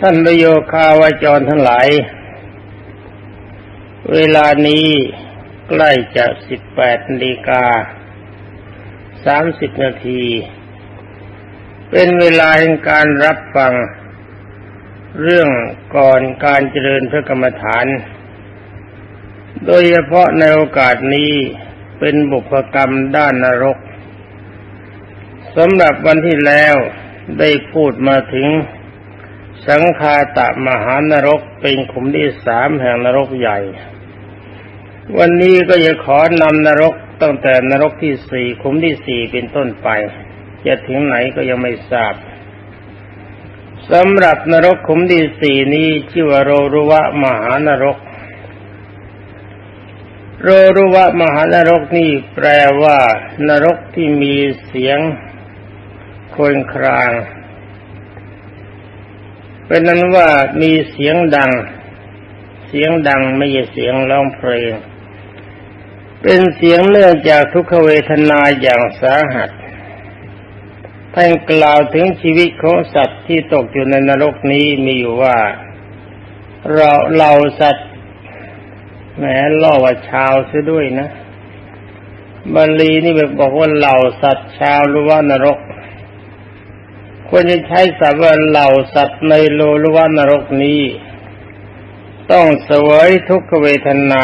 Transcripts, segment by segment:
ท่านประโยคาวาจรทั้งหลาย เวลานี้ใกล้จะสิบแปดนาฬิกาสามสิบนาที เป็นเวลาแห่งการรับฟัง เรื่องก่อนการเจริญพระกรรมฐาน โดยเฉพาะในโอกาสนี้เป็นบุพกรรมด้านนรกสำหรับวันที่แล้วได้พูดมาถึง สังคาตะมหานรกเป็นขุมที่สามแห่งนรกใหญ่ วันนี้ก็จะขอนำนรกตั้งแต่นรกที่สี่ขุมที่สี่เป็นต้นไป จะถึงไหนก็ยังไม่ทราบสำหรับนรกขุมที่สี่นี้ชื่อว่าโรรุวะมหานรก โรรุวะมหานรกนี่แปลว่านรกที่มีเสียงคนคราง เป็นนั้นว่ามีเสียงดัง เสียงดังไม่ใช่เสียงร้องเพลง เป็นเสียงเนื่องจากทุกขเวทนาอย่างสาหัสท่านกล่าวถึงชีวิตของสัตว์ที่ตกอยู่ในนรกนี้มีอยู่ว่า เราเราสัตว์แหมล่อว่าชาวซะด้วยนะบาลีนี่แบบบอกว่าเหล่าสัตว์ชาวหรือว่านรก ควรจะใช้ศัพท์ว่าเหล่าสัตว์ในโลหรือว่านรกนี้ ต้องเสวยทุกขเวทนา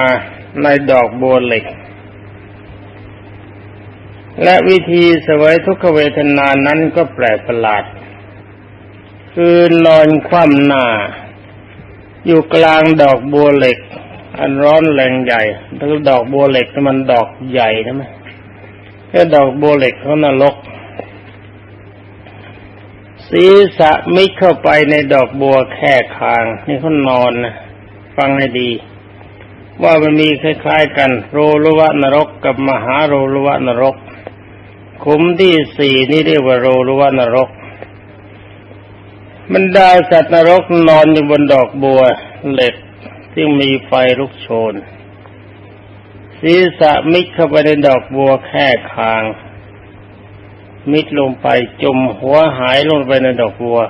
ในดอกบัวเหล็ก และวิธีเสวยทุกขเวทนานั้นก็แปลกประหลาด คือนอนคว่ำหน้า อยู่กลางดอกบัวเหล็ก อันร้อนแรงใหญ่ถ้าดอกบัวเหล็กมันดอกใหญ่นะมั้ยแค่ดอกบัวเหล็กเขานรก ศีรษะมิดเข้าไปในดอกบัวแค่คาง นี่เขานอนนะฟังให้ดี ว่ามันมีคล้ายๆกัน โรลุวะนรกกับมหาโรลุวะนรก ขุมที่สี่นี่เรียกว่าโรลุวะนรกบรรดาสัตว์นรกนอนอยู่บนดอกบัวเหล็กที่มีไฟลุกโชนศีรษะมิดเข้าไปในดอกบัวแค่คาง มิดลงไปจมหัวหายลงไปในดอกบัว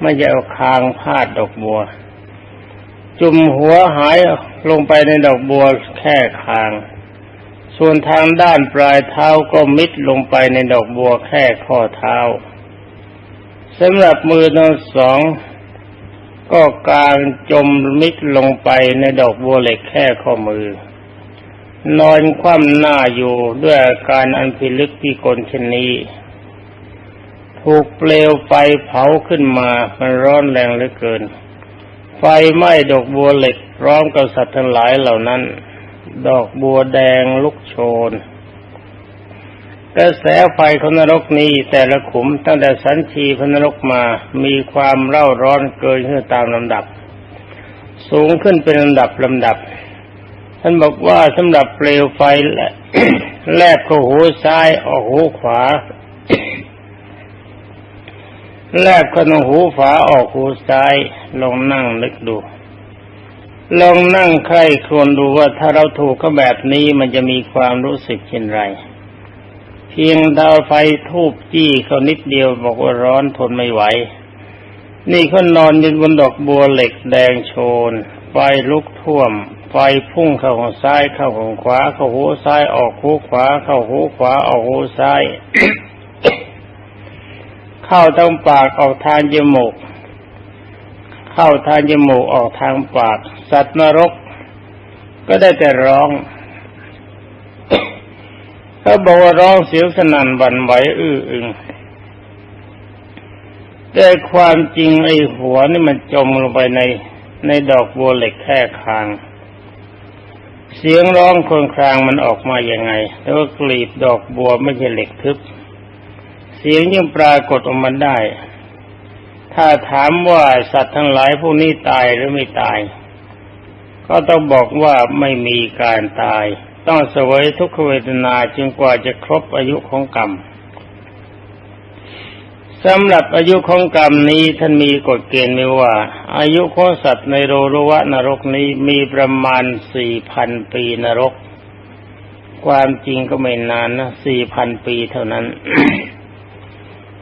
ไม่จะเอาคางพาดดอกบัว จุมหัวหายลงไปในดอกบัวแค่คาง ส่วนทางด้านปลายเท้าก็มิดลงไปในดอกบัวแค่ข้อเท้าสำหรับมือทั้งสอง ก็การจมมิดลงไปในดอกบัวเหล็กแค่ข้อมือ นอนคว่ำหน้าอยู่ด้วยอาการอันพิลึกพิกลเช่นนี้ ถูกเปลวไฟเผาขึ้นมามันร้อนแรงเหลือเกิน ไฟไหม้ดอกบัวเหล็กพร้อมกับสัตว์ทั้งหลายเหล่านั้น ดอกบัวแดงลุกโชนกระแสไฟของนรกนี้แต่ละขุมตั้งแต่สันชีพนรกมามีความเร่าร้อนเกินขึ้นตามลำดับ สูงขึ้นเป็นลำดับลำดับ ท่านบอกว่าสำหรับเปลวไฟแลแลบเข้าหูซ้ายออกหูขวา แลบเข้าหูฝาออกหูซ้ายลองนั่งนึกดู ลองนั่งใครควรดูว่าถ้าเราถูกก็แบบนี้มันจะมีความรู้สึกเช่นไร เพียงดาวไฟทูบจี้เขานิดเดียวบอกว่าร้อนทนไม่ไหว นี่เขานอนยืนบนดอกบัวเหล็กแดงโชนไฟลุกท่วม ไฟพุ่งเข้าของซ้ายเข้าของขวา เข้าหูซ้ายออกหูขวา เข้าหูขวาออกหูซ้าย เข้าทางปากออกทางจมูก เข้าทางจมูกออกทางปาก สัตว์นรก ก็ได้แต่ร้องเขาบอกว่าร้องเสียงสนั่นบันไหวอื้ออึงแต่ความจริงไอ้หัวนี่มันจมลงไปในในดอกบัวเหล็กแค่คาง เสียงร้องคนครางมันออกมาอย่างไง แล้วก็กลีบดอกบัวไม่ใช่เหล็กทึบ เสียงยังปรากฏออกมาได้ ถ้าถามว่าสัตว์ทั้งหลายพวกนี้ตายหรือไม่ตาย ก็ต้องบอกว่าไม่มีการตาย ต้องเสวยทุกขเวทนาจึงกว่าจะครบอายุของกรรม สำหรับอายุของกรรมนี้ท่านมีกฎเกณฑ์ไว้ว่า อายุของสัตว์ในโรรวะนรกนี้มีประมาณสี่พันปีนรก ความจริงก็ไม่นานนะสี่พันปีเท่านั้น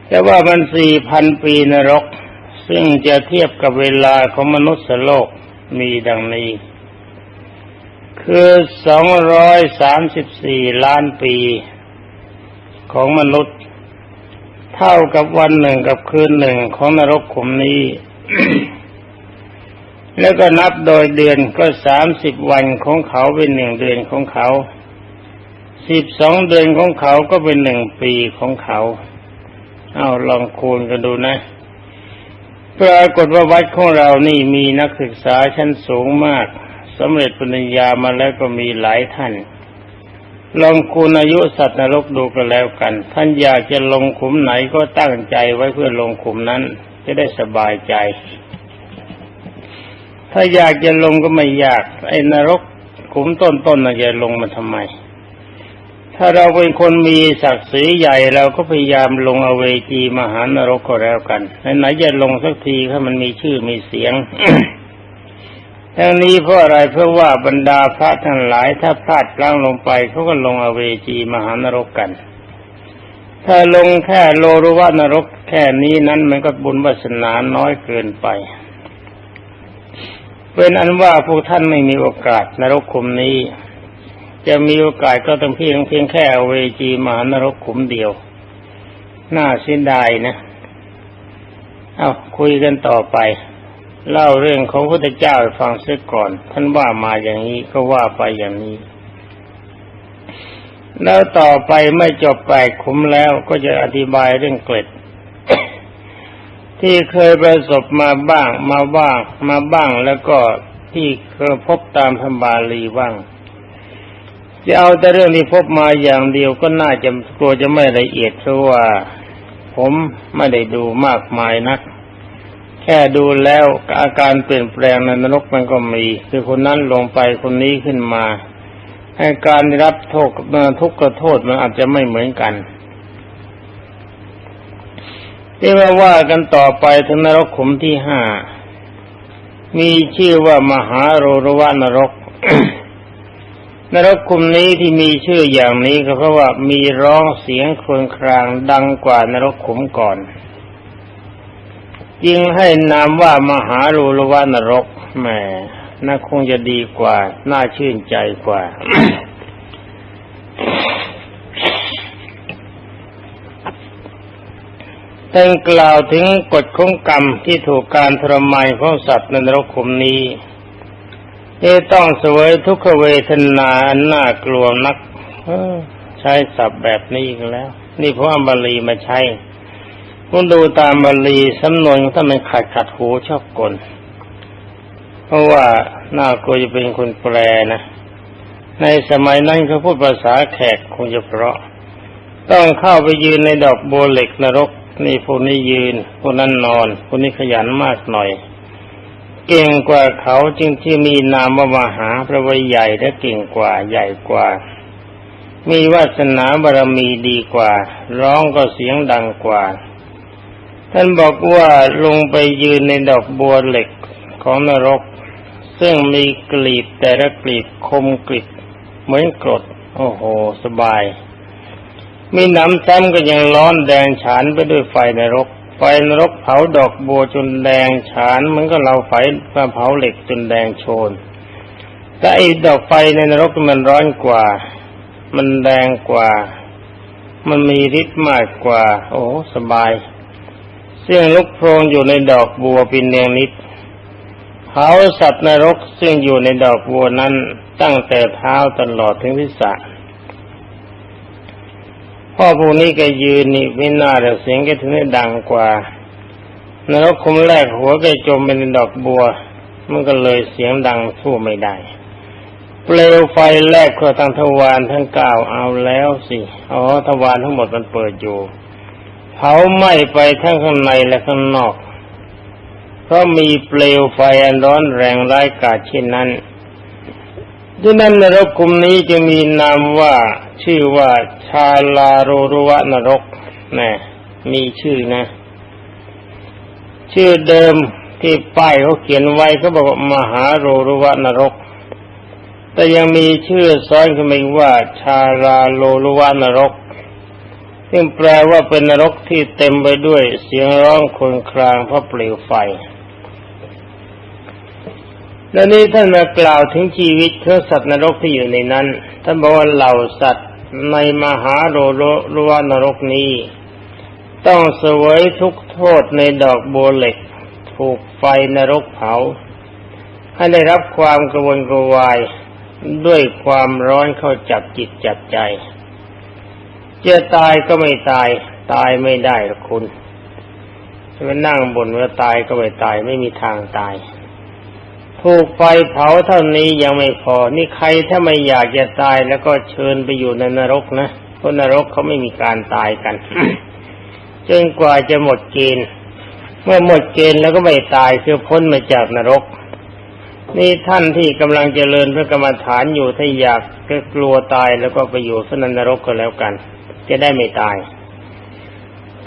แต่ว่ามันสี่พันปีนรก ซึ่งจะเทียบกับเวลาของมนุษย์โลกมีดังนี้ คือสองร้อยสามสิบสี่ล้านปีของมนุษย์ เท่ากับวันหนึ่งกับคืนหนึ่งของนรกขุมนี้ แล้วก็นับโดยเดือนก็สามสิบวันของเขาเป็นหนึ่งเดือนของเขาสิบสองเดือนของเขาก็เป็นหนึ่งปีของเขา เอาลองคูณกันดูนะปรากฏว่าวัดของเรานี่มีนักศึกษาชั้นสูงมากสำเร็จปริญญามาแล้วก็มีหลายท่าน ลองคูณอายุสัตว์นรกดูกันแล้วกัน ท่านอยากจะลงขุมไหนก็ตั้งใจไว้เพื่อลงขุมนั้น จะได้สบายใจ ถ้าอยากจะลงก็ไม่ยาก ไอ้นรกขุมต้นๆนน่ะจะลงมาทำไม ถ้าเราเป็นคนมีศักดิ์ศรีใหญ่เราก็พยายามลงอเวจีมหานรกก็แล้วกันไหนๆจะลงสักทีถ้ามันมีชื่อมีเสียง ทั้งนี้เพราะอะไรเพราะว่าบรรดาพระทั้งหลายถ้าพลาดพลั้งลงไปเขาก็ลงอเวจีมหานรกกัน ถ้าลงแค่โลรุวานรกแค่นี้นั้นมันก็บุญวาสนาน้อยเกินไป เป็นอันว่าพวกท่านไม่มีโอกาสนรกคุมนี้ จะมีโอกาสก็ต้องเพียงเพียงแค่อเวจีมหานรกขุมเดียว น่าเสียดายนะ เอาคุยกันต่อไป เล่าเรื่องของพระพุทธเจ้าให้ฟังเสียก่อน ท่านว่ามาอย่างนี้ก็ว่าไปอย่างนี้ แล้วต่อไปไม่จบแปดขุมแล้วก็จะอธิบายเรื่องเกล็ด ที่เคยประสบมาบ้าง มาบ้าง มาบ้างแล้วก็ที่เคยพบตามธรรมบาลีบ้าง จะเอาแต่เรื่องที่พบมาอย่างเดียวก็น่าจะกลัวจะไม่ละเอียดเพราะว่า ผมไม่ได้ดูมากมายนัก แค่ดูแล้วอาการเปลี่ยนแปลงในนรกมันก็มี คือคนนั้นลงไปคนนี้ขึ้นมาให้การรับโทษทุกข์กับโทษมันอาจจะไม่เหมือนกันที่ว่าว่ากันต่อไปถึงนรกขุมที่ห้ามีชื่อว่ามหาโรรวานรก นรกขุมนี้ที่มีชื่ออย่างนี้ก็เพราะว่ามีร้องเสียงครวญครางดังกว่านรกขุมก่อน จึงให้นามว่ามหาโรรวานรกแหมน่าคงจะดีกว่า น่าชื่นใจกว่าท่านกล่าวถึงกฎของกรรมที่ถูกการทรมานของสัตว์ในนรกขุมนี้ที่ต้องเสวยทุกขเวทนาอันน่ากลัวนักใช้ศัพท์แบบนี้กันแล้ว นี่เพราะอัมบาลีมาใช้ คุณดูตามบาลีสำนวนถ้ามันขัดขัดหูชอบกลเพราะว่าน่ากลัวจะเป็นคนแปลนะ ในสมัยนั้นเขาพูดภาษาแขกคงจะเพราะ ต้องเข้าไปยืนในดอกโบเหล็กนรก นี่พวกนี้ยืนพวกนั้นนอนพวกนี้ขยันมากหน่อย เก่งกว่าเขาจึงที่มีนามว่ามหาพระวิใหญ่และเก่งกว่าใหญ่กว่า มีวาสนาบารมีดีกว่า ร้องก็เสียงดังกว่า ท่านบอกว่าลงไปยืนในดอกบัวเหล็กของนรก ซึ่งมีกลีบแต่ละกลีบคมกริบเหมือนกรด โอ้โห สบาย มีน้ำซ้ำก็ยังร้อนแดงฉานไปด้วยไฟนรก ไฟนรกเผาดอกบัวจนแดงฉานเหมันก็เราไฟมาเผาเหล็กจนแดงโชนแต่ไอ้ดอกไฟในนรกมันร้อนกว่า มันแดงกว่า มันมีฤทธิ์มากกว่า โอ้สบาย เสียงลุกโพรงอยู่ในดอกบัวเป็นเนียงนิดเผาสัตว์นรกซึ่งอยู่ในดอกบัวนั้นตั้งแต่เท้าตลอดถึงทิศะพ่อผู้นี้แกยืนนี่ไม่น่าแต่เสียงแกถึงได้ดังกว่านรกคุมแรกหัวแกจมเป็นดอกบัว มันก็เลยเสียงดังสู้ไม่ได้ เปลวไฟแรกก็ทั้งทวารทั้งเก้าวเอาแล้วสิ อ๋อทวารทั้งหมดมันเปิดอยู่ เผาไหม้ไปทั้งข้างในและข้างนอกเพราะมีเปลวไฟอันร้อนแรงร้ายกาจเช่นนั้นดังนั้นนรกกลุ่มนี้จะมีนามว่าชื่อว่าชาลาโรรุวะนรกนะมีชื่อนะ ชื่อเดิมที่ป้ายเขาเขียนไว้เขาบอกว่ามหาโรรุวะนรก แต่ยังมีชื่อซ้อนขึ้นมาอีกว่า ชาลาโรรุวะนรก ซึ่งแปลว่าเป็นนรกที่เต็มไปด้วยเสียงร้องครวญครางเพราะเปลวไฟ และนี้ท่านมากล่าวถึงชีวิตของสัตว์นรกที่อยู่ในนั้น ท่านบอกว่าเหล่าสัตว์ในมหาโรโรรวนรกนี้ ต้องเสวยทุกโทษในดอกบัวเหล็ก ถูกไฟนรกเผา ให้ได้รับความกระวนกระวายด้วยความร้อนเข้าจับจิตจับใจ จะตายก็ไม่ตาย ตายไม่ได้หรอกคุณจะไปนั่งบนว่าตายก็ไม่ตายไม่มีทางตาย ถูกไฟเผาเท่านี้ยังไม่พอ นี่ใครถ้าไม่อยากจะตายแล้วก็เชิญไปอยู่ในนรกนะเพราะนรกเขาไม่มีการตายกันจนกว่าจะหมดเกณฑ์เมื่อหมดเกณฑ์แล้วก็ไม่ตายคือพ้นมาจากนรก นี่ท่านที่กำลังเจริญพระกรรมฐานอยู่ถ้าอยากก็กลัวตายแล้วก็ไปอยู่สนันนรกก็แล้วกัน จะได้ไม่ตาย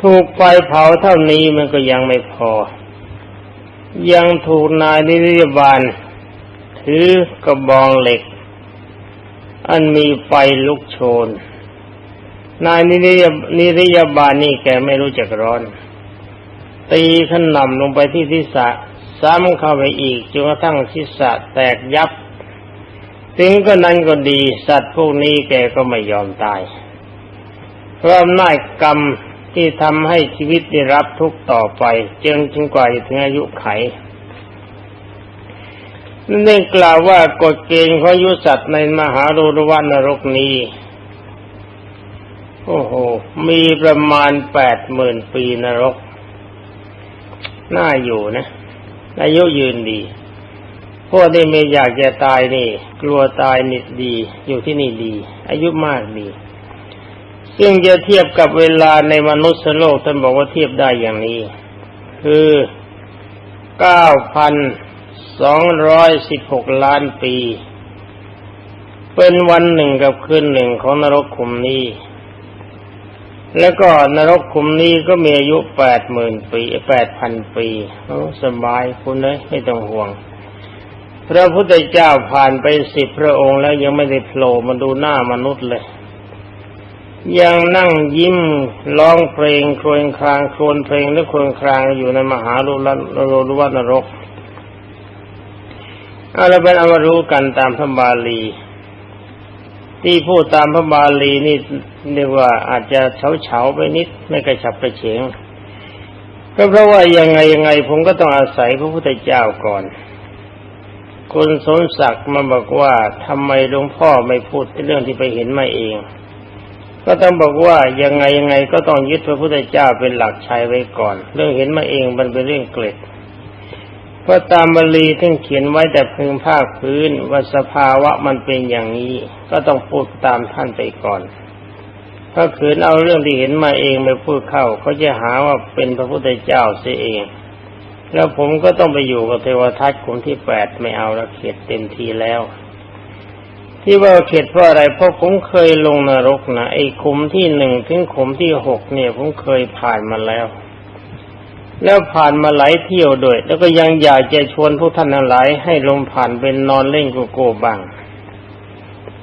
ถูกไฟเผาเท่านี้มันก็ยังไม่พอ ยังถูกนายนิรยบาลถือกระบองเหล็ก อันมีไฟลุกโชน นายนิรนิรยาบาลนี่แกไม่รู้จักร้อน ตีขนำลงไปที่ทิศะซ้ำเข้าไปอีกจนกระทั่งทิศะแตกยับถึงก็นั้นก็ดี สัตว์พวกนี้แกก็ไม่ยอมตาย เพราะอำนาจกรรมที่ทำให้ชีวิตได้รับทุกต่อไปจนจนกว่าจะถึงอายุไขนั่นเองกล่าวว่ากฎเกณฑ์ของยุสัตว์ในมหาโรรวันนรกนี้ โอ้โห มีประมาณแปดหมื่นปีนรก น่าอยู่นะ อายุยืนดีพวกที่ไม่อยากจะตายนี่ กลัวตายนิดดี อยู่ที่นี่ดี อายุมากดี ซึ่งจะเทียบกับเวลาในมนุษย์โลกท่านบอกว่าเทียบได้อย่างนี้ คือเก้าพันสองร้อยสิบหกล้านปี เป็นวันหนึ่งกับคืนหนึ่งของนรกขุมนี้ แล้วก็นรกขุมนี้ก็มีอายุแปดหมื่นปีแปดพันปีสบายคุณเลยไม่ต้องห่วง พระพุทธเจ้าผ่านไปสิบพระองค์แล้วยังไม่ได้โผล่มาดูหน้ามนุษย์เลย ยังนั่งยิ้มร้องเพลงครวญครางครวญเพลงและครวญครางอยู่ในมหาลุลโรลุวัตนรกเอาละเป็นเอามารู้กันตามพระบาลี ที่พูดตามพระบาลีนี่เรียกว่าอาจจะเฉาเฉาไปนิดไม่กระฉับกระเฉงก็เพราะว่ายังไงยังไงผมก็ต้องอาศัยพระพุทธเจ้าก่อนคุณสมศักดิ์มาบอกว่าทำไมหลวงพ่อไม่พูดเรื่องที่ไปเห็นมาเอง ก็ต้องบอกว่ายังไงยังไงก็ต้องยึดพระพุทธเจ้าเป็นหลักชัยไว้ก่อน เรื่องเห็นมาเองมันเป็นเรื่องเกล็ดเพราะตามบาลีท่านเขียนไว้แต่พึงภาคพื้นว่าสภาวะมันเป็นอย่างนี้ ก็ต้องพูดตามท่านไปก่อนถ้าขืนเอาเรื่องที่เห็นมาเองไปพูดเข้าเขาจะหาว่าเป็นพระพุทธเจ้าเสียเอง แล้วผมก็ต้องไปอยู่กับเทวทัตกลุ่มที่แปดไม่เอาละเข็ดเต็มทีแล้ว ที่ว่าเข็ดเพราะอะไรเพราะผมเคยลงนรกนะไอ้ขุมที่หนึ่งถึงขุมที่หกเนี่ย ผมเคยผ่านมาแล้ว แล้วผ่านมาหลายเที่ยวด้วย แล้วก็ยังอยากจะชวนพวกท่านหลายให้ลงผ่านเป็นนอนเล่นโกโก้บ้าง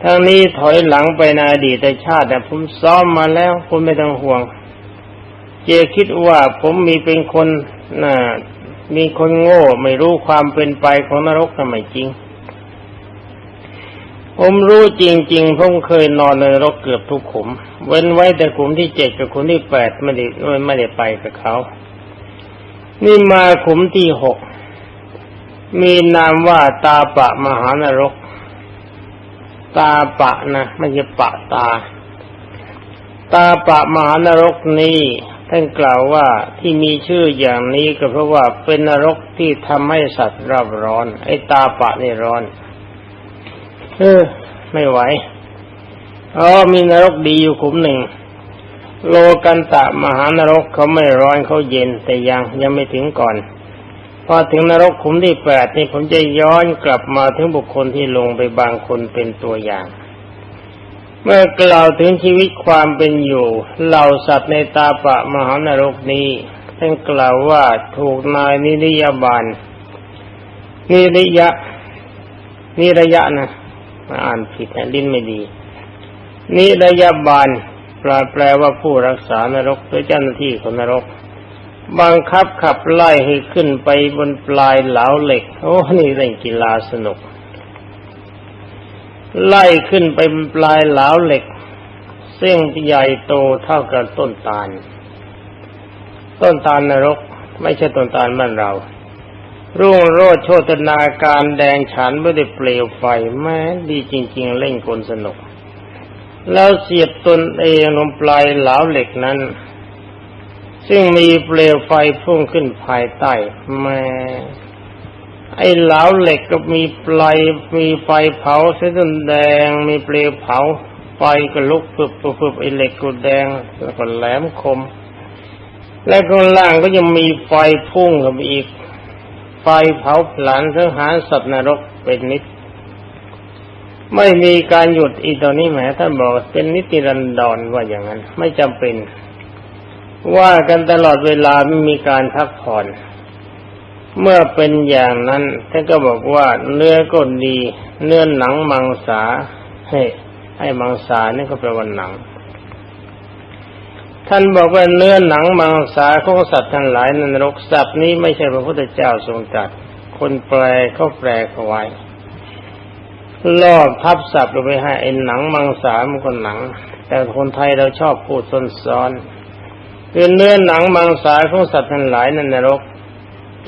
ทั้งนี้ถอยหลังไปในอดีตชาติแต่ผมซ้อมมาแล้วคุณไม่ต้องห่วง เจคิดว่าผมมีเป็นคนน่ะมีคนโง่ ไม่รู้ความเป็นไปของนรกทำไมจริง ผมรู้จริง ๆ ผมเคยนอนในนรกเกือบทุกขุม เว้นไว้แต่ขุมที่เจ็ดกับขุมที่แปดไม่ได้ไม่ได้ไปกับเขา นี่มาขุมที่หก มีนามว่าตาปะมหานรก ตาปะนะไม่ใช่ปะตา ตาปะมหานรกนี้ท่านกล่าวว่าที่มีชื่ออย่างนี้ก็เพราะว่าเป็นนรกที่ทำให้สัตว์รับร้อน ไอ้ตาปะนี่ร้อน เออ ไม่ไหวอ๋อมีนรกดีอยู่ขุมหนึ่ง โลกันตะมหานรกเขาไม่ร้อนเขาเย็นแต่ยังยังไม่ถึงก่อนพอถึงนรกขุมที่แปดนี่ผมจะย้อนกลับมาถึงบุคคลที่ลงไปบางคนเป็นตัวอย่าง เมื่อกล่าวถึงชีวิตความเป็นอยู่เหล่าสัตว์ในตาปะมหานรกนี้ท่านกล่าวว่าถูกนายนิริยาบาลนิริยะนิระยะนะ อ่านผิดนะลิ้นไม่ดี นิระยาบาลแปลแปลว่าผู้รักษานรกหรือเจ้าหน้าที่ของนรก บังคับขับไล่ให้ขึ้นไปบนปลายเหลาเหล็ก โอ้นี่เล่นกีฬาสนุก ไล่ขึ้นไปบนปลายเหลาเหล็ก ซึ่งใหญ่โตเท่ากับต้นตาล ต้นตาลนรก ไม่ใช่ต้นตาลบ้านเรา รุ่งโรจน์โชตนาการแดงฉันไม่ได้เปลวไฟแม้ดีจริง ๆ เล่นกลสนุก แล้วเสียบตนเองลงปลายเหลาเหล็กนั้น ซึ่งมีเปลวไฟพุ่งขึ้นภายใต้แม่ไอ้เหลาเหล็กก็มีปลายมีไฟเผาเส้นแดงมีเปลวเผาไฟก็ลุกพึบพึบพึบไอ้เหล็กก็แดงแล้วก็แหลมคม และข้างล่างก็ยังมีไฟพุ่งกับอีก ไฟเผาผลาญสังหารสัตว์นรกเป็นนิด ไม่มีการหยุดอีตอนนี้แหมท่านบอกเป็นนิติรันดรว่าอย่างนั้น ไม่จำเป็น ว่ากันตลอดเวลาไม่มีการพักผ่อนเมื่อเป็นอย่างนั้นท่านก็บอกว่าเนื้อก็ดี เนื้อหนังมังสาเฮ้ไอ้มังสานี่ก็แปลว่าหนัง ท่านบอกว่าเนื้อหนังมังสาของสัตว์ทั้งหลายนนรกสัตว์นี้ไม่ใช่พระพุทธเจ้าทรงตรัสคนแปลเขาแปลเขาไว้ลอบทับศัพท์ลงไปให้ไอ้หนังมังสามันก็หนัง แต่คนไทยเราชอบพูดซ้อนๆคือเนื้อหนังมังสาของสัตว์ทั้งหลายในนรก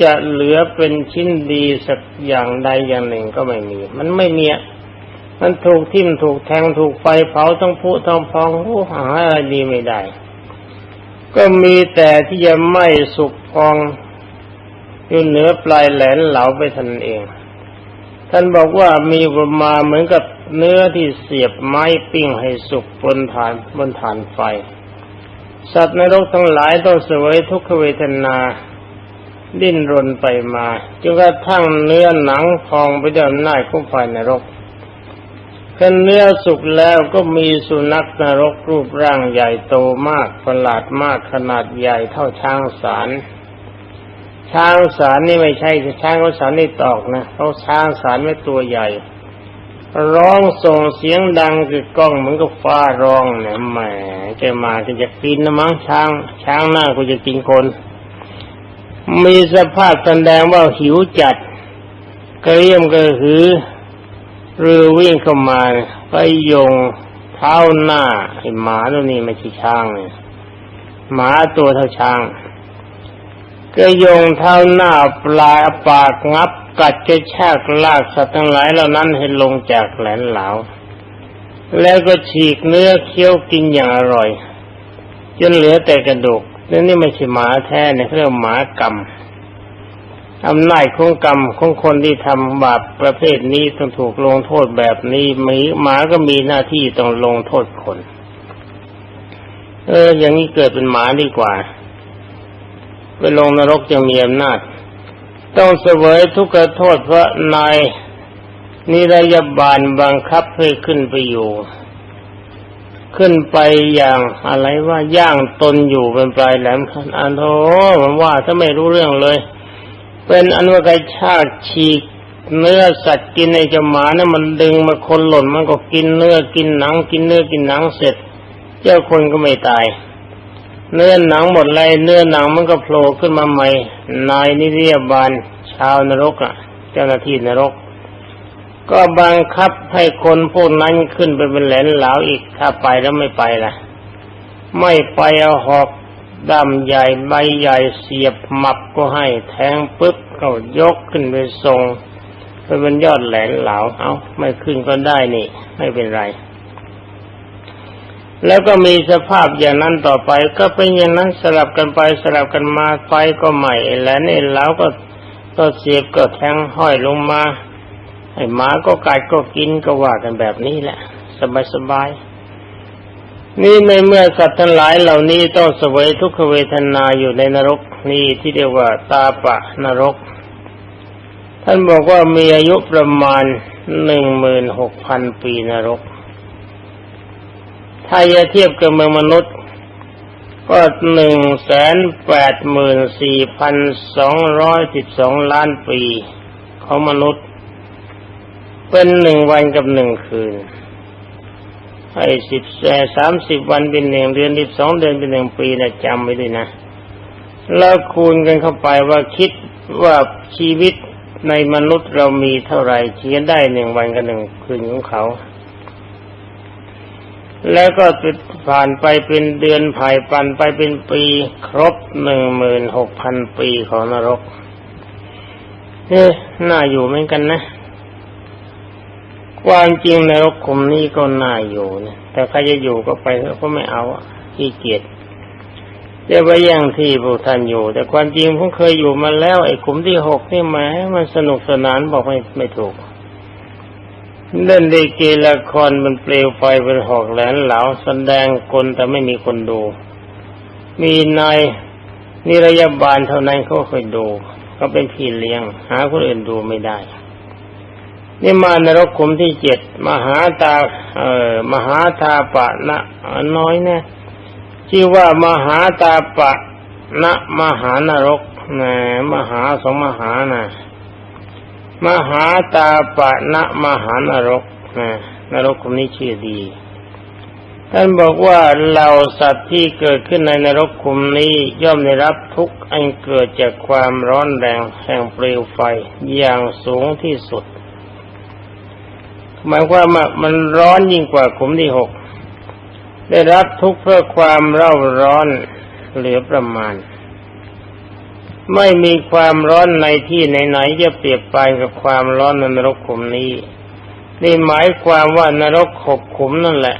จะเหลือเป็นชิ้นดีสักอย่างใดอย่างหนึ่งก็ไม่มี มันไม่มีมันถูกทิ่มถูกแทงถูกไฟเผาทั้งผุทั้งพองโอ้หาอะไรดีไม่ได้ ก็มีแต่ที่จะไม้สุกพองอยู่เหนือปลายแหลนเหลาไปทันเอง ท่านบอกว่ามีประมาเหมือนกับเนื้อที่เสียบไม้ปิ้งให้สุกบนฐานบนฐานไฟ สัตว์ในโลกทั้งหลายต้องเสวยทุกขเวทนา ดิ้นรนไปมาจนกระทั่งเนื้อหนังพองไปด้วยอำนาจของไฟนรก กันเนื้อสุกแล้วก็มีสุนัขนรกรูปร่างใหญ่โตมากประหลาดมากขนาดใหญ่เท่าช้างสารช้างสารนี่ไม่ใช่ช้างเขาสารนี่ตอกนะเขาช้างสารไม่ตัวใหญ่ ร้องส่งเสียงดังคือกล้องเหมือนกับฟ้าร้องเนี่ยแหมแกมาก็จะกินนะมั้งช้าง ช้างหน้าก็จะกินคน มีสภาพแสดงว่าหิวจัดกระเรียมกระหือ เรือวิ่งเข้ามาไปยงเท้าหน้าไอ้หมาตัวนี้ไม่ใช่ช้างเนี่ยหมาตัวเท่าช้างก็ยงเท้าหน้าปลายปากงับกัดกระชากลากสัตว์ทั้งหลายเหล่านั้นให้ลงจากแหลนเหลาแล้วก็ฉีกเนื้อเคี้ยวกินอย่างอร่อย จนเหลือแต่กระดูกนี่นี่ไม่ใช่หมาแท้เนี่ยเรียกหมากรรม อำนาจของกรรมของคนที่ทำบาปประเภทนี้ต้องถูกลงโทษแบบนี้หมีหมาก็มีหน้าที่ต้องลงโทษคน เออ อย่างนี้เกิดเป็นหมาดีกว่า ไปลงนรกจะมีอำนาจ ต้องเสวยทุกข์โทษเพราะนายนิรยาบาลบังคับให้ขึ้นไปอยู่ ขึ้นไปอย่างอะไรว่าย่างตนอยู่เป็นปลายแหลมขันอันโธมันว่าถ้าไม่รู้เรื่องเลย เป็นอนุกายชาติฉีกเนื้อสัตว์กินไอ้เจ้าหมานะมันดึงมาคนหล่นมันก็กินเนื้อกินหนัง กินเนื้อกินหนังเสร็จ เจ้าคนก็ไม่ตาย เนื้อหนังหมดเลยเนื้อหนังมันก็โผล่ขึ้นมาใหม่ นายนิเรียบาลชาวนรกอะ เจ้าหน้าที่นรก ก็บังคับให้คนพวกนั้นขึ้นไปเป็นแหลนเหลาอีกถ้าไปแล้วไม่ไปล่ะ ไม่ไปเอาหอก ดำใหญ่ใบใหญ่เสียบหมับก็ให้แทงปึ๊บก็ยกขึ้นไปทรงไปเป็นยอดแหลนเหลาเอาไม่ขึ้นก็ได้นี่ ไม่เป็นไร แล้วก็มีสภาพอย่างนั้นต่อไป ก็เป็นอย่างนั้นสลับกันไปสลับกันมาไฟก็ใหม่แหลนนี่แล้วก็ก็เสียบก็แทงห้อยลงมาไอ้หมาก็กัดก็กินก็ว่ากันแบบนี้แหละ สบายสบาย นี่ในเมื่อสัตว์ทั้งหลายเหล่านี้ต้องเสวยทุกขเวทนาอยู่ในนรกนี่ที่เรียกว่าตาปะนรก ท่านบอกว่ามีอายุประมาณหนึ่งหมื่นหกพันปีนรก ถ้าจะเทียบกับเมืองมนุษย์ ก็หนึ่งแสนแปดหมื่นสี่พันสองร้อยสิบสองล้านปีของมนุษย์ เป็นหนึ่งวันกับหนึ่งคืน ไอ้สิบแสามสิบวันเป็นหนึ่งเดือนสิบสองเดือนเป็นหนึ่งปีนะจำไว้ด้วยนะ แล้วคูณกันเข้าไปว่าคิดว่าชีวิตในมนุษย์เรามีเท่าไหร่เขียนได้หนึ่งวันกับหนึ่งคืนของเขา แล้วก็ผ่านไปเป็นเดือนผ่ายปันไปเป็นปีครบหนึ่งหมื่นหกพันปีของนรกเฮ้น่าอยู่เหมือนกันนะ ความจริงนรกคุมนี้ก็น่าอยู่นะแต่ใครจะอยู่ก็ไปก็ไม่เอาขี้เกียจจะไปย่งที่พวกท่านอยู่ แต่ความจริงผมเคยอยู่มาแล้วไอ้ขุมที่หกนี่แหมมันสนุกสนานบอกไม่ไม่ถูกเล่นดีเกละครมันเปลวไฟเป็นหอกแหลนเหลาแสดงคนแต่ไม่มีคนดู มีนายนิรยาบาลเท่านั้นเขาเคยดู ก็เป็นพี่เลี้ยง หาคนอื่นดูไม่ได้ นี่มานรกขุมที่เจ็ดมหาตาเอ่อมหาตาปะนะน้อยเนี่ยชื่อว่ามหาตาปะนะมหานรกนะมหาสองมหานะมหาตาปะนะมหานรกนะนรกคนนี้ชื่อดี ท่านบอกว่าเหล่าสัตว์ที่เกิดขึ้นในนรกคุมนี้ย่อมได้รับทุกข์อันเกิดจากความร้อนแรงแห่งเปลวไฟอย่างสูงที่สุด หมายความว่ามันร้อนยิ่งกว่าขุมที่หกได้รับทุกข์เพื่อความเร่าร้อนเหลือประมาณ ไม่มีความร้อนในที่ไหนๆจะเปรียบไปกับความร้อนในนรกขุมนี้นี่หมายความว่านรกหกขุมนั่นแหละ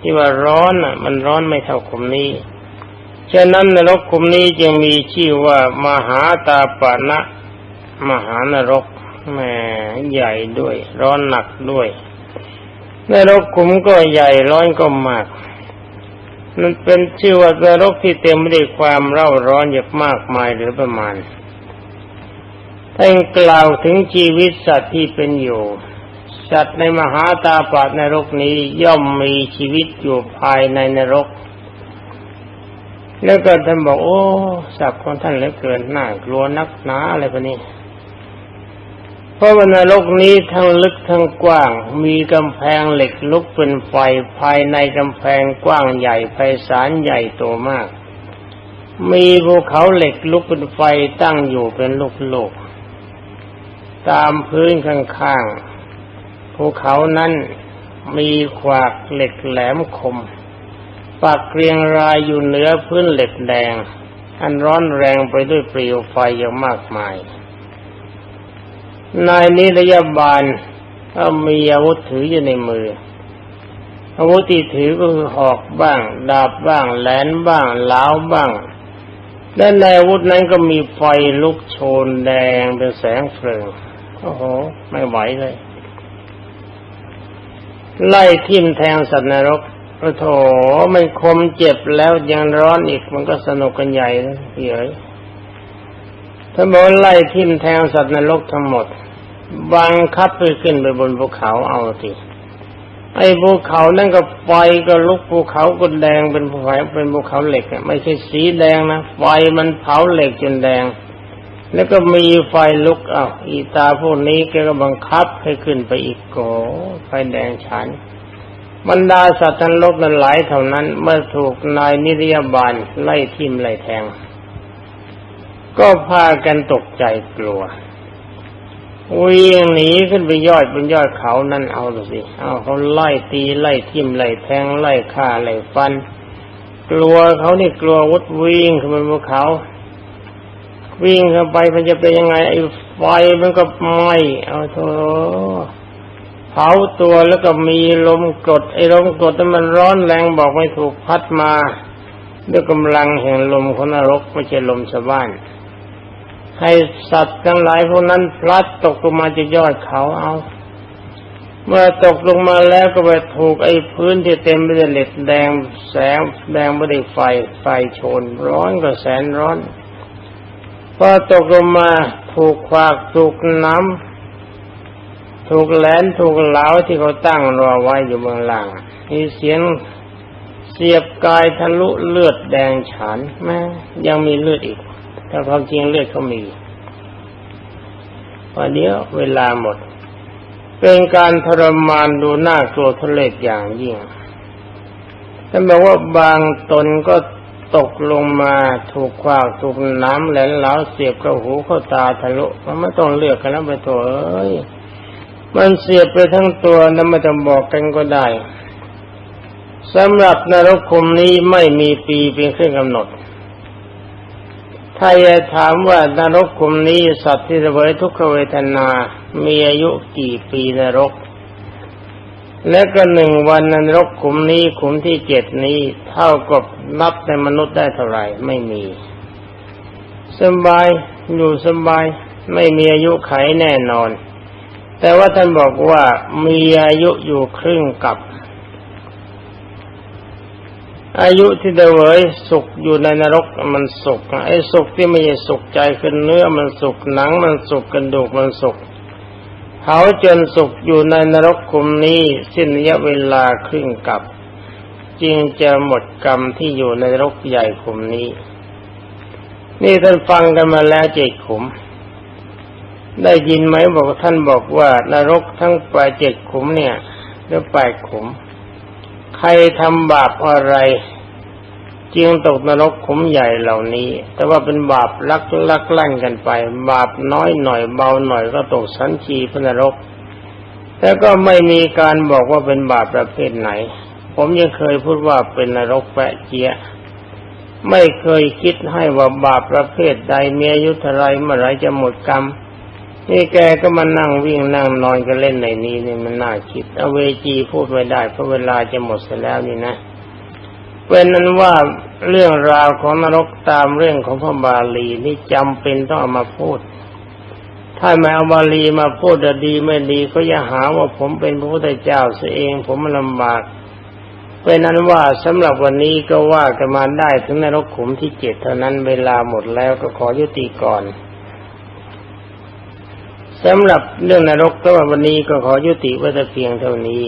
ที่ว่าร้อนอะ มันร้อนไม่เท่าขุมนี้ฉะนั้นนรกขุมนี้จึงมีชื่อว่ามหาตาปานะ มหานรกแหมใหญ่ด้วย ร้อนหนักด้วย นรกขุมก็ใหญ่ร้อนก็มาก มันเป็นชื่อว่านรกที่เต็มไปด้วยความเร่าร้อนอย่างมากมายหรือประมาณท่านกล่าวถึงชีวิตสัตว์ที่เป็นอยู่ สัตว์ในมหาตาปาดนรกนี้ย่อมมีชีวิตอยู่ภายในนรก แล้วก็ท่านบอกโอ้สัตว์ของท่านเหลือเกินน่ากลัวนักหนาอะไรพวกนี้ เพราะว่านรกนี้ทั้งลึกทั้งกว้าง มีกำแพงเหล็กลุกเป็นไฟภายในกำแพงกว้างใหญ่ไพศาลใหญ่โตมาก มีภูเขาเหล็กลุกเป็นไฟตั้งอยู่เป็นลูกๆตามพื้นข้างๆภูเขานั้นมีขวากเหล็กแหลมคม ปักเรียงรายอยู่เหนือพื้นเหล็กแดง อันร้อนแรงไปด้วยเปลวไฟอย่างมากมาย นายนิรยาบาลก็มีอาวุธถืออยู่ในมือ อาวุธที่ถือก็คือหอกบ้าง ดาบบ้าง แหลนบ้างล้าวบ้าง และในอาวุธนั้นก็มีไฟลุกโชนแดงเป็นแสงเฟิงโอ้โห ไม่ไหวเลย ไล่ทิ่มแทงสัตว์นรกโอ้โถมันคมเจ็บแล้วยังร้อนอีกมันก็สนุกกันใหญ่เลย เฮ้ยถ้าบอกไล่ทิมแทงสัตว์นรกทั้งหมดบังคับไปขึ้นไปบนภูเขาเอาสิไอ้ภูเขานั่นก็ไฟก็ลุกภูเขาก็แดงเป็นภูเขาเป็นภูเขาเหล็กอะไม่ใช่สีแดงนะไฟมันเผาเหล็กจนแดง แล้วก็มีไฟลุกอ้าวอีตาพวกนี้แกก็บังคับให้ขึ้นไปอีกโกไฟแดงฉันบรรดาสัตว์ทั้งโลกนั้นหลายเท่านั้น เมื่อถูกนายนิรยาบาลไล่ทิมไล่แทง ก็พากันตกใจกลัววิ่งหนีขึ้นไปยอดบนยอดเขานั่นเอาสิเอาเขาไล่ตีไล่ทิ่มไล่แทงไล่ฆ่าไล่ฟัน กลัวเขานี่กลัววุดวิ่งขึ้นไปบนเขา วิ่งเข้าไปมันจะเป็นยังไงไอ้ไฟมันก็ไหม้เอาโธ่เผาตัวแล้วก็มีลมกดไอ้ลมกดนั้นมันร้อนแรงบอกไม่ถูกพัดมา ด้วยกำลังแห่งลมของนรกไม่ใช่ลมชาวบ้าน ให้สัตว์ทั้งหลายพวกนั้นพลัดตกลงมาจะยอดเขาเอา เมื่อตกลงมาแล้วก็ไปถูกไอ้พื้นที่เต็มไปด้วยเหล็กแดงแสงแดงไม่ได้ไฟไฟโชน ร้อนก็แสนร้อนพอตกลงมาถูกควากถูกน้ำถูกแหลนถูกเหลาที่เขาตั้งรอไว้อยู่เมืองล่างมีเสียงเสียบกายทะลุเลือดแดงฉานแม่ยังมีเลือดอีก แต่ความจริงเลือดเขามีวันนี้เวลาหมด เป็นการทรมานดูหน้ากลัวทะเลอย่างยิ่งท่านบอกว่าบางตนก็ตกลงมาถูกควากถูกน้ำแหลนเหลาเสียบเข้าหูเข้าตาทะลุมันไม่ต้องเลือกกันแล้วไปตัวเอ้ยมันเสียบไปทั้งตัวนั้นไม่ต้องบอกกันก็ได้สำหรับนรกคุมนี้ไม่มีปีเป็นเครื่องกำหนด ถ้าจะถามว่านรกคุมนี้สัตว์ที่เสวยทุกขเวทนา มีอายุกี่ปีนรก และก็หนึ่งวันนรกขุมนี้ขุมที่เจ็ดนี้เท่ากับนับในมนุษย์ได้เท่าไหร่ไม่มี สบายอยู่สบายไม่มีอายุไขแน่นอน แต่ว่าท่านบอกว่ามีอายุอยู่ครึ่งกับ อายุที่เดวยสุขอยู่ในนรกมันสุขไอ้สุขที่ไม่ใช่สุขใจคือเนื้อมันสุขหนังมันสุขกระดูกมันสุขเผาจนสุขอยู่ในนรกคุมนี้ สิ้นระยะเวลาครึ่งกับจึงจะหมดกรรมที่อยู่ในนรกใหญ่คุมนี้ นี่ท่านฟังกันมาแล้วเจ็ดขุม ได้ยินไหมบอกท่านบอกว่านรกทั้งแปดเจ็ดขุมเนี่ยหรือแปดขุม ใครทำบาปอะไร จึงตกนรกขุมใหญ่เหล่านี้ แต่ว่าเป็นบาปลักลักลั่นกันไป บาปน้อยหน่อยเบาหน่อยก็ตกสันชีพนรก แต่ก็ไม่มีการบอกว่าเป็นบาปประเภทไหน ผมยังเคยพูดว่าเป็นนรกแปะเจียไม่เคยคิดให้ว่าบาปประเภทใดมีอายุเท่าไรเมื่อไรจะหมดกรรม นี่แกก็มานั่งวิ่งนั่งนอนกันเล่นในนี้นี่มันน่าคิดเอาเวจีพูดไม่ได้เพราะเวลาจะหมดเสียแล้วนี่นะเป็นนั้นว่าเรื่องราวของนรกตามเรื่องของพระบาลีนี่จำเป็นต้องเอามาพูด ถ้าไม่เอาบาลีมาพูดจะดีไม่ดีก็อย่าหาว่าผมเป็นพระพุทธเจ้าเสียเองผมมันลำบากเป็นนั้นว่าสำหรับวันนี้ก็ว่ากันมาได้ถึงนรกขุมที่เจ็ดเท่านั้นเวลาหมดแล้วก็ขอยุติก่อน สำหรับเรื่องนรกก็วันนี้ก็ขอยุติไว้แต่เพียงเท่านี้